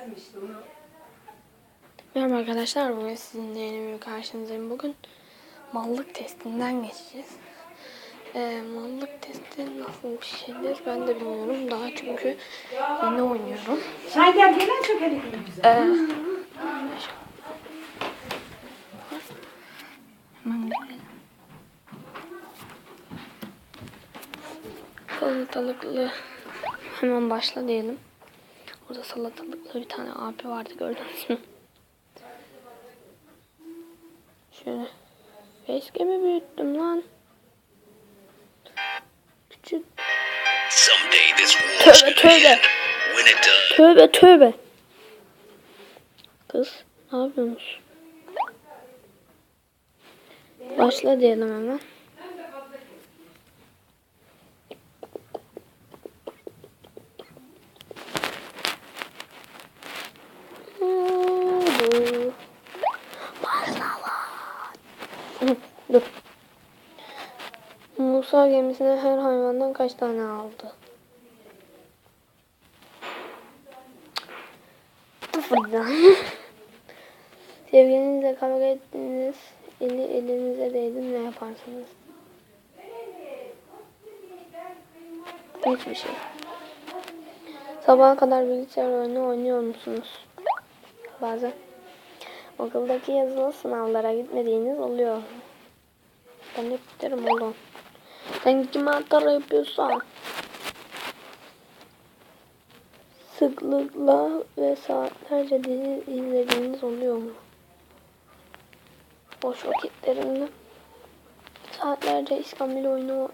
Gelmişti onu. Merhaba arkadaşlar, bugün sizinle yeni bir karşınızdayım. Bugün mallık testinden geçeceğiz. Ee, mallık testi nasıl bir şeydir ben de bilmiyorum. Daha çünkü yeni oynuyorum. Sen gel gelen çok elektrikli bize. Ee, hemen girelim. Salatalıklı hemen başla diyelim. Orada salatalıklı bir tane abi vardı gördünüz mü? Şöyle. Facecam'i büyüttüm lan. Küçük. Tövbe tövbe. Tövbe tövbe. Kız ne yapıyorsunuz? Başla diyelim hemen. Başla. Dur. Musa gemisine her hayvandan kaç tane aldı? Sıfırdan. Sevgilinizle kavga ettiniz. Eli elinize değdi ne yaparsınız? Hiçbir şey. Sabaha kadar bilgisayar oyunu oynuyor musunuz? Bazen. Okuldaki yazılı sınavlara gitmediğiniz oluyor. Ben hep giderim oğlum. Sen kime atara yapıyorsan. Sıklıkla ve saatlerce dizi izlediğiniz oluyor mu? Boş vakitlerinde saatlerce İskambil oyunu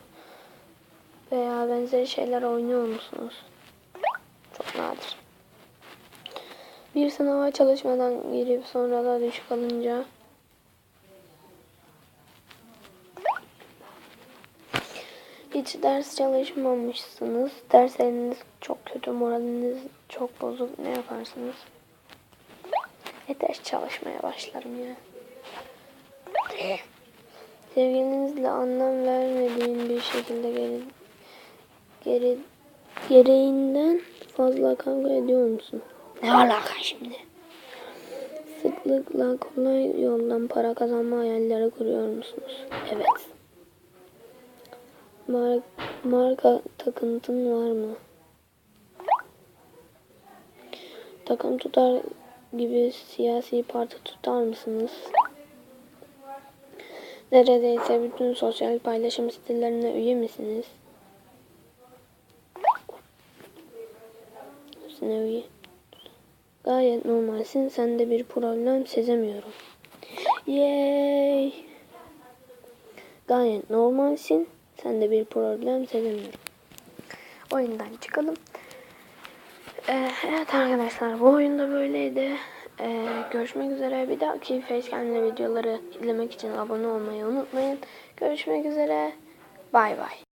veya benzeri şeyler oynuyor musunuz? Çok nadir. Bir sınava çalışmadan girip sonra da düşük alınca hiç ders çalışmamışsınız. Dersleriniz çok kötü, moraliniz çok bozuk. Ne yaparsınız? E ders çalışmaya başlarım ya. Sevgilinizle anlam vermediğin bir şekilde geri, geri, gereğinden fazla kavga ediyor musun? Ne alaka şimdi? Sıklıkla kolay yoldan para kazanma hayalleri kuruyor musunuz? Evet. Mar marka takıntın var mı? Takım tutar gibi siyasi parti tutar mısınız? Neredeyse bütün sosyal paylaşım sitelerine üye misiniz? Hepsine üye. Gayet normalsin. Sende bir problem sezemiyorum. Yay! Gayet normalsin. Sende bir problem sezemiyorum. Oyundan çıkalım. Ee, evet arkadaşlar bu oyunda böyleydi. Ee, görüşmek üzere. Bir dahaki Facecam'le videoları izlemek için abone olmayı unutmayın. Görüşmek üzere. Bay bay.